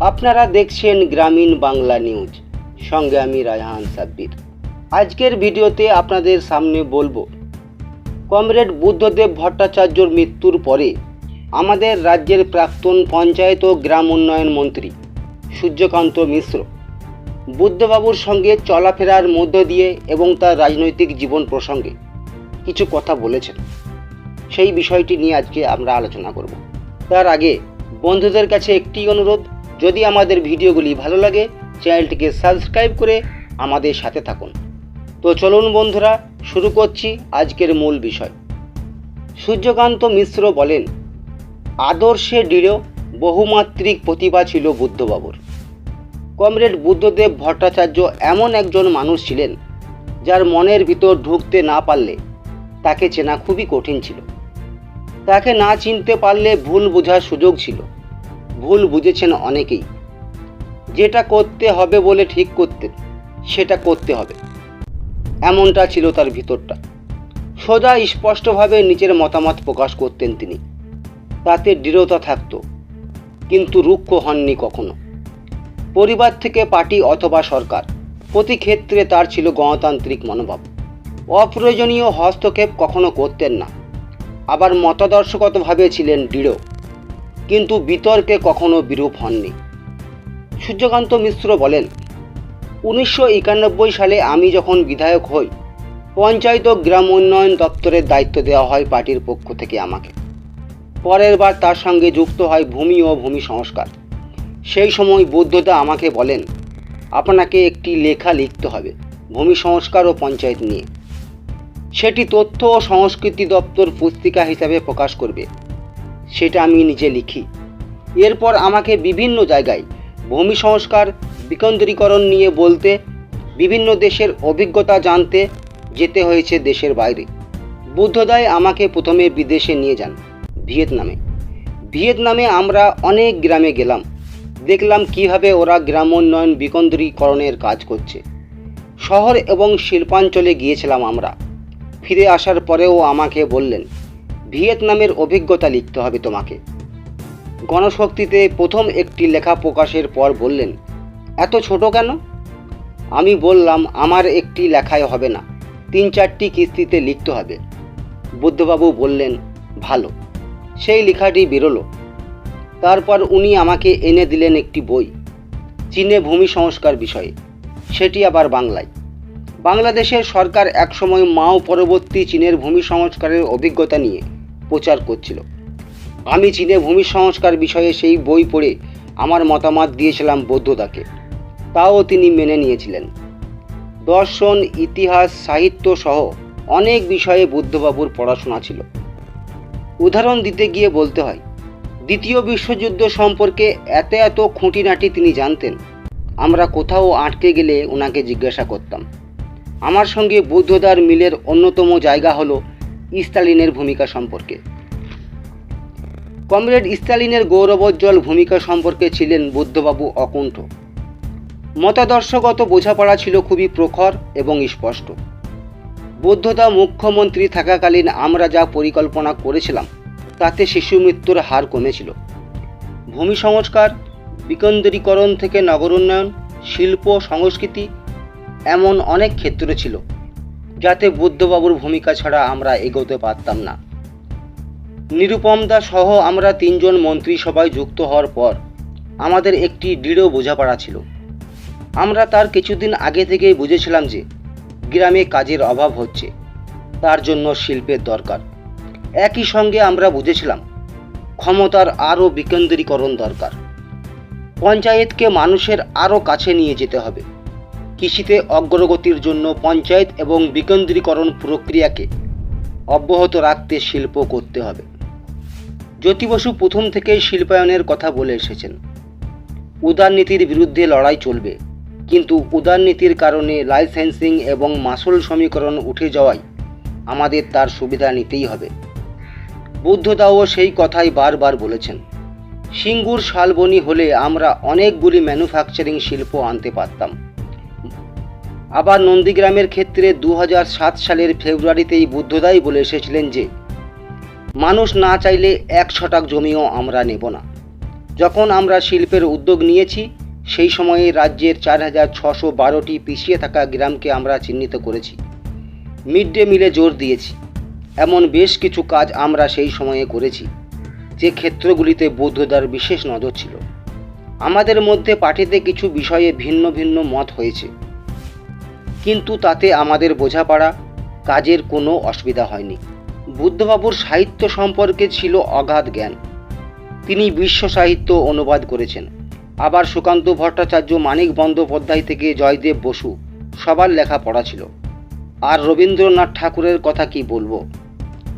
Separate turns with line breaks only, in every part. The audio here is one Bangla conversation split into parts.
আপনারা দেখছেন গ্রামীণ বাংলা নিউজ। সঙ্গে আমি রায়হান সাব্বির। আজকের ভিডিওতে আপনাদের সামনে বলব, কমরেড বুদ্ধদেব ভট্টাচার্যর মৃত্যুর পরে আমাদের রাজ্যের প্রাক্তন পঞ্চায়েত ও গ্রাম উন্নয়ন মন্ত্রী সূর্যকান্ত মিশ্র বুদ্ধবাবুর সঙ্গে চলাফেরার মধ্য দিয়ে এবং তার রাজনৈতিক জীবন প্রসঙ্গে কিছু কথা বলেছেন। সেই বিষয়টি নিয়ে আজকে আমরা আলোচনা করব। তার আগে বন্ধুদের কাছে একটি অনুরোধ যদি আমাদের ভিডিওগুলি ভালো লাগে, চ্যানেলটিকে সাবস্ক্রাইব করে আমাদের সাথে থাকুন। তো চলুন বন্ধুরা, শুরু করছি আজকের মূল বিষয়। সূর্যকান্ত মিশ্র বলেন, আদর্শে দৃঢ়, বহুমাত্রিক প্রতিভা ছিল বুদ্ধবাবুর। কমরেড বুদ্ধদেব ভট্টাচার্য এমন একজন মানুষ ছিলেন, যার মনের ভিতর ঢুকতে না পারলে তাকে চেনা খুবই কঠিন ছিল। তাকে না চিনতে পারলে ভুল বোঝার সুযোগ ছিল। ভুল বুঝেছেন অনেকেই। যেটা করতে হবে বলে ঠিক করতেন, সেটা করতে হবে। এমনটা ছিল তার ভিতরটা। সোজা স্পষ্টভাবে নিজের মতামত প্রকাশ করতেন তিনি। তাতে দৃঢ়তা থাকত, কিন্তু রুক্ষ হননি কখনো। পরিবার থেকে পার্টি অথবা সরকার, প্রতি ক্ষেত্রে তার ছিল গণতান্ত্রিক মনোভাব। অপ্রয়োজনীয় হস্তক্ষেপ কখনো করতেন না। আবার মতাদর্শগতভাবে ছিলেন দৃঢ়। কিন্তু বিতর্কে কখনো বিরূপ হননি। সূর্যকান্ত মিশ্র বলেন, উনিশশো একানব্বই সালে আমি যখন বিধায়ক হই, পঞ্চায়েত গ্রাম উন্নয়ন দপ্তরের দায়িত্ব দেওয়া হয় পার্টির পক্ষ থেকে আমাকে। পরের বার তার সঙ্গে যুক্ত হয় ভূমি ও ভূমি সংস্কার। সেই সময় বুদ্ধদা আমাকে বলেন, আপনাকে একটি লেখা লিখতে হবে, ভূমি সংস্কার ও পঞ্চায়েত নিয়ে। সেটি তথ্য ও সংস্কৃতি দপ্তর পুস্তিকা হিসাবে প্রকাশ করবে। সেটা আমি নিজে লিখি। এরপর আমাকে বিভিন্ন জায়গায় ভূমি সংস্কার, বিকেন্দ্রীকরণ নিয়ে বলতে, বিভিন্ন দেশের অভিজ্ঞতা জানতে যেতে হয়েছে দেশের বাইরে। বুদ্ধদায় আমাকে প্রথমে বিদেশে নিয়ে যান, ভিয়েতনামে। ভিয়েতনামে আমরা অনেক গ্রামে গেলাম। দেখলাম কীভাবে ওরা গ্রাম উন্নয়ন বিকেন্দ্রীকরণের কাজ করছে। শহর এবং শিল্পাঞ্চলে গিয়েছিলাম আমরা। ফিরে আসার পরেও আমাকে বললেন ভিয়েতনামের অভিজ্ঞতা লিখতে হবে তোমাকে। গণশক্তিতে প্রথম একটি লেখা প্রকাশের পর বললেন, এত ছোট কেন? আমি বললাম, আমার একটি লেখায় হবে না, তিন চারটি কিস্তিতে লিখতে হবে। বুদ্ধবাবু বললেন, ভালো, সেই লেখাটি বেরোলো। তারপর উনি আমাকে এনে দিলেন একটি বই, চীনে ভূমি সংস্কার বিষয়ে সেটি আবার বাংলায়। বাংলাদেশের সরকার একসময় মাও পরবর্তী চীনের ভূমি সংস্কারের অভিজ্ঞতা নিয়ে প্রচার করছিল। আমি চীনে ভূমি সংস্কার বিষয়ে সেই বই পড়ে আমার মতামত দিয়েছিলাম বৌদ্ধদাকে তাও তিনি মেনে নিয়েছিলেন। দর্শন, ইতিহাস, সাহিত্য সহ অনেক বিষয়ে বুদ্ধবাবুর পড়াশোনা ছিল। উদাহরণ দিতে গিয়ে বলতে হয়, দ্বিতীয় বিশ্বযুদ্ধ সম্পর্কে এত এত খুঁটিনাটি তিনি জানতেন। আমরা কোথাও আটকে গেলে ওনাকে জিজ্ঞাসা করতাম। আমার সঙ্গে বুদ্ধদার মিলের অন্যতম জায়গা হলো স্টালিনের ভূমিকা সম্পর্কে। কমরেড স্টালিনের গৌরবোজ্জ্বল ভূমিকা সম্পর্কে ছিলেন বুদ্ধবাবু অকুণ্ঠ। মতাদর্শগত বোঝাপড়া ছিল খুবই প্রখর এবং স্পষ্ট। বুদ্ধদা মুখ্যমন্ত্রী থাকাকালীন আমরা যা পরিকল্পনা করেছিলাম, তাতে শিশু মৃত্যুর হার কমেছিল। ভূমি সংস্কার, বিকেন্দ্রীকরণ থেকে নগর উন্নয়ন শিল্প, সংস্কৃতি এমন অনেক ক্ষেত্র ছিল। যাতে বুদ্ধবাবুর ভূমিকা ছাড়া আমরা এগোতে পারতাম না। নিরুপম দা সহ আমরা তিনজন মন্ত্রিসভায় যুক্ত হওয়ার পর আমাদের একটি দৃঢ় বোঝাপড়া ছিল। আমরা তার কিছুদিন আগে থেকেই বুঝেছিলাম যে গ্রামে কাজের অভাব হচ্ছে, তার জন্য শিল্পের দরকার। একই সঙ্গে আমরা বুঝেছিলাম ক্ষমতার আরও বিকেন্দ্রীকরণ দরকার। পঞ্চায়েতকে মানুষের আরও কাছে নিয়ে যেতে হবে। কৃষিতে অগ্রগতির জন্য পঞ্চায়েত এবং বিকেন্দ্রীকরণ প্রক্রিয়াকে অব্যাহত রাখতে শিল্প করতে হবে। জ্যোতি বসু প্রথম থেকেই শিল্পায়নের কথা বলে এসেছেন। উদারনীতির বিরুদ্ধে লড়াই চলবে, কিন্তু উদারনীতির কারণে লাইসেন্সিং এবং মাসুল সমীকরণ উঠে যাওয়ায় আমাদের তার সুবিধা নিতেই হবে। বুদ্ধদাও সেই কথাই বারবার বলেছেন, সিঙ্গুর শালবনি হলে আমরা অনেকগুলি ম্যানুফ্যাকচারিং শিল্প আনতে পারতাম। আবার নন্দীগ্রামের ক্ষেত্রে দু হাজার সাত সালের ফেব্রুয়ারিতেই বুদ্ধদাই বলে এসেছিলেন যে, মানুষ না চাইলে এক ছটাক জমিও আমরা নেব না। যখন আমরা শিল্পের উদ্যোগ নিয়েছি, সেই সময়ে রাজ্যের চার হাজার ছশো বারোটি পিছিয়ে থাকা গ্রামকে আমরা চিহ্নিত করেছি। মিড ডে মিলে জোর দিয়েছি। এমন বেশ কিছু কাজ আমরা সেই সময়ে করেছি, যে ক্ষেত্রগুলিতে বৌদ্ধদার বিশেষ নজর ছিল। আমাদের মধ্যে পার্টিতে কিছু বিষয়ে ভিন্ন ভিন্ন মত হয়েছে। কিন্তু তাতে আমাদের বোঝাপড়া, কাজের কোনো অসুবিধা হয়নি। বুদ্ধবাবুর সাহিত্য সম্পর্কে ছিল অগাধ জ্ঞান। তিনি বিশ্ব সাহিত্য অনুবাদ করেছেন। আবার সুকান্ত ভট্টাচার্য মানিক বন্দ্যোপাধ্যায় থেকে জয়দেব বসু সবার লেখা পড়া ছিল। আর রবীন্দ্রনাথ ঠাকুরের কথা কি বলব?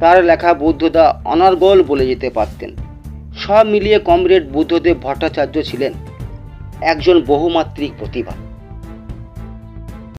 তার লেখা বুদ্ধদা অনর্গল বলে যেতে পারতেন। সব মিলিয়ে কমরেড বুদ্ধদেব ভট্টাচার্য ছিলেন একজন বহুমাত্রিক প্রতিভা।